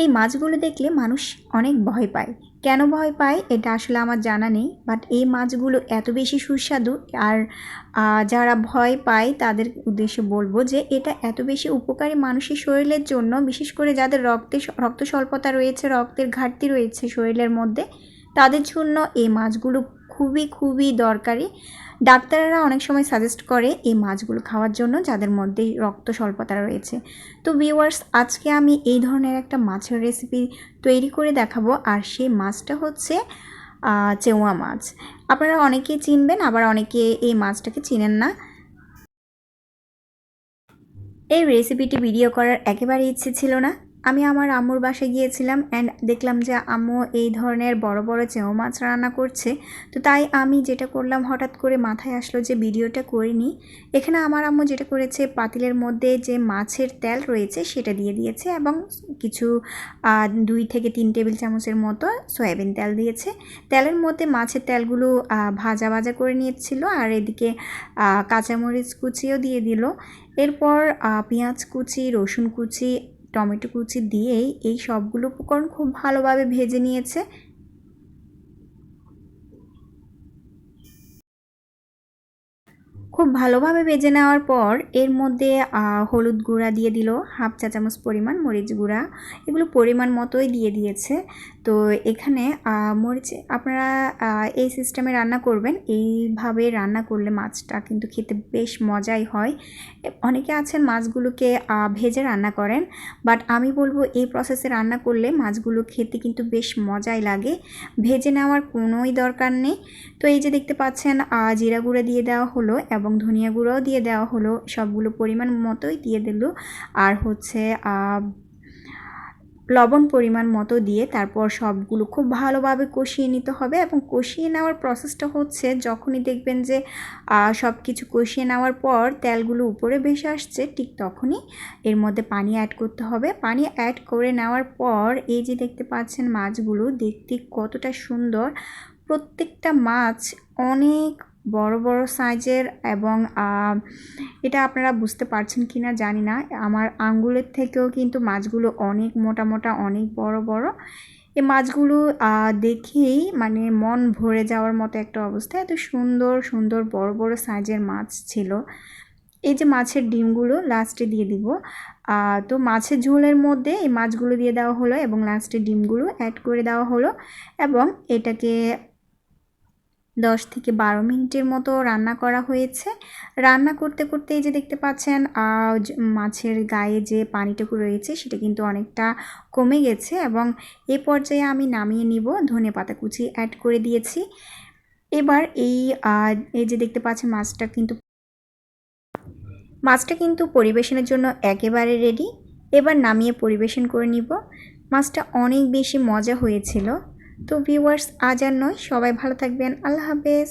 এই মাছগুলো দেখলে মানুষ অনেক ভয় পায়। কেন ভয় পায়? এটা আসলে আমার জানা নেই বাট এই মাছগুলো এত বেশি সুস্বাদু আর যারা ভয় পায় তাদের উদ্দেশ্যে বলব যে এটা এত বেশি উপকারী মানুষের শরীরের জন্য, বিশেষ করে যাদের রক্তে রক্ত স্বল্পতা রয়েছে, রক্তের ঘাটতি রয়েছে শরীরের মধ্যে, তাদের জন্য এই মাছগুলো খুবই খুবই দরকারি। ডাক্তাররা অনেক সময় সাজেস্ট করে এই মাছগুলো খাওয়ার জন্য, যাদের মধ্যে রক্ত স্বল্পতা রয়েছে। তো ভিউয়ার্স আজকে আমি এই ধরনের একটা মাছের রেসিপি তৈরি করে দেখাবো, আর সেই মাছটা হচ্ছে চেওয়া মাছ। আপনারা অনেকেই চিনবেন, আবার অনেকে এই মাছটাকে চিনেন না। এই রেসিপিটি ভিডিও করার একেবারে ইচ্ছে ছিল না। আমি আমার আম্মুর বাসায় গিয়েছিলাম অ্যান্ড দেখলাম যে আম্মু এই ধরনের বড় বড় চেও মাছ রান্না করছে। তো তাই আমি যেটা করলাম, হঠাৎ করে মাথায় আসলো যে ভিডিওটা করে নিই। এখানে আমার আম্মু যেটা করেছে, পাতিলের মধ্যে যে মাছের তেল রয়েছে সেটা দিয়ে দিয়েছে এবং কিছু দুই থেকে তিন টেবিল চামচের মতো সয়াবিন তেল দিয়েছে। তেলের মধ্যে মাছের তেলগুলো ভাজা ভাজা করে নিয়েছিল আর এদিকে কাঁচামরিচ কুচিও দিয়ে দিল। এরপর পেঁয়াজ কুচি, রসুন কুচি টমেটো কুচি দিয়েই এই সবগুলো উপকরণ খুব ভালোভাবে ভেজে নিয়েছে। খুব ভালোভাবে ভেজে নেওয়ার পর এর মধ্যে হলুদ গুঁড়া দিয়ে দিল, হাফ চা চামচ পরিমাণ মরিচ গুঁড়া। এগুলো পরিমাণ মতোই দিয়ে দিয়েছে। তো এখানে মরিচ আপনারা এই সিস্টেমে রান্না করবেন। এইভাবে রান্না করলে মাছটা কিন্তু খেতে বেশ মজাই হয়। অনেকে আছেন মাছগুলোকে ভেজে রান্না করেন, বাট আমি বলব এই প্রসেসে রান্না করলে মাছগুলো খেতে কিন্তু বেশ মজাই লাগে। ভেজে নেওয়ার কোনোই দরকার নেই। তো এই যে দেখতে পাচ্ছেন জিরা গুঁড়ো দিয়ে দেওয়া হলো এবং ধনিয়া গুঁড়োও দিয়ে দেওয়া হলো। সবগুলো পরিমাণ মতোই দিয়ে দিল। আর হচ্ছে লবণ পরিমাণ মতো দিয়ে তারপর সবগুলো খুব ভালোভাবে কষিয়ে নিতে হবে এবং কষিয়ে নেওয়ার প্রসেসটা হচ্ছে যখনই দেখবেন যে সব কিছু কষিয়ে নেওয়ার পর তেলগুলো উপরে ভেসে আসছে, ঠিক তখনই এর মধ্যে পানি অ্যাড করতে হবে। পানি অ্যাড করে নেওয়ার পর এই যে দেখতে পাচ্ছেন মাছগুলো, দেখতে কতটা সুন্দর। প্রত্যেকটা মাছ অনেক বড় বড় সাইজের এবং এটা আপনারা বুঝতে পারছেন কি না জানি না। আমার আঙ্গুলের থেকেও কিন্তু মাছগুলো অনেক মোটা মোটা, অনেক বড় বড়। এই মাছগুলো দেখেই মানে মন ভরে যাওয়ার মতো একটা অবস্থা। এত সুন্দর সুন্দর, বড় বড় সাইজের মাছ ছিল। এই যে মাছের ডিমগুলো লাস্টে দিয়ে দিব। তো মাছের ঝোলের মধ্যে এই মাছগুলো দিয়ে দেওয়া হলো এবং লাস্টে ডিমগুলো অ্যাড করে দেওয়া হলো এবং এটাকে দশ থেকে বারো মিনিটের মতো রান্না করা হয়েছে। রান্না করতে করতে এই যে দেখতে পাচ্ছেন মাছের গায়ে যে পানিটুকু রয়েছে সেটা কিন্তু অনেকটা কমে গেছে এবং এ পর্যায়ে আমি নামিয়ে নিব, ধনে পাতা কুচি অ্যাড করে দিয়েছি। এবার এই এই যে দেখতে পাচ্ছেন মাছটা কিন্তু মাছটা কিন্তু পরিবেশনের জন্য একেবারে রেডি এবার নামিয়ে পরিবেশন করে নিব। মাছটা অনেক বেশি মজা হয়েছিল। তো ভিউয়ার্স আজ আর নয় সবাই ভালো থাকবেন। আল্লাহ হাফেজ।